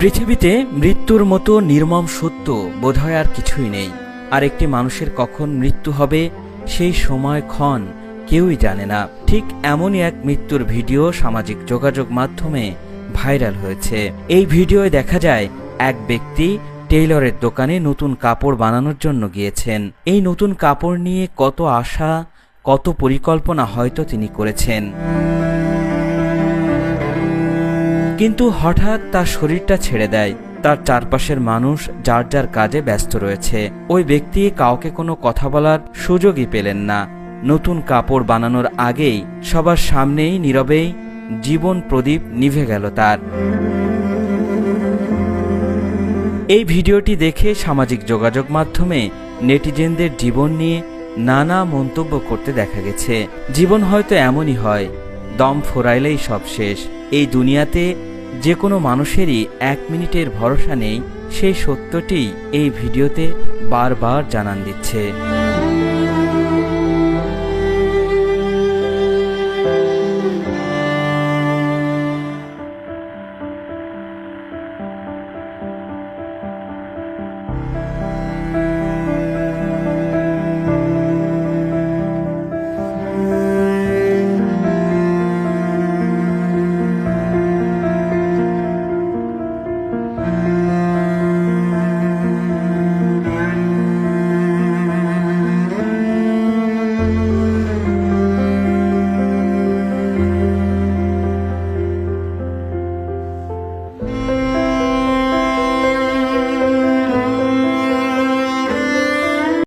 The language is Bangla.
পৃথিবীতে মৃত্যুর মতো নির্মম সত্য বোধহয় আর কিছুই নেই। আর একটি মানুষের কখন মৃত্যু হবে, সেই সময় ক্ষণ কেউই জানে না। ঠিক এমনই এক মৃত্যুর ভিডিও সামাজিক যোগাযোগ মাধ্যমে ভাইরাল হয়েছে। এই ভিডিওয় দেখা যায়, এক ব্যক্তি টেইলরের দোকানে নতুন কাপড় বানানোর জন্য গিয়েছেন। এই নতুন কাপড় নিয়ে কত আশা, কত পরিকল্পনা হয়তো তিনি করেছেন। কিন্তু হঠাৎ তার শরীরটা ছেড়ে দেয়। তার চারপাশের মানুষ যার যার কাজে ব্যস্ত রয়েছে। ওই ব্যক্তি কাউকে কোনো কথা বলার সুযোগই পেলেন না। নতুন কাপড় বানানোর আগেই সবার সামনেই নীরবেই জীবন প্রদীপ নিভে গেল তার। এই ভিডিওটি দেখে সামাজিক যোগাযোগ মাধ্যমে নেটিজেনদের জীবন নিয়ে নানা মন্তব্য করতে দেখা গেছে। জীবন হয়তো এমনই হয় দম ফোরাইলেই সব শেষ। এই দুনিয়াতে যে কোনো মানুষেরই এক মিনিটের ভরসা নেই সেই সত্যটি এই ভিডিওতে বারবার জানান দিচ্ছে।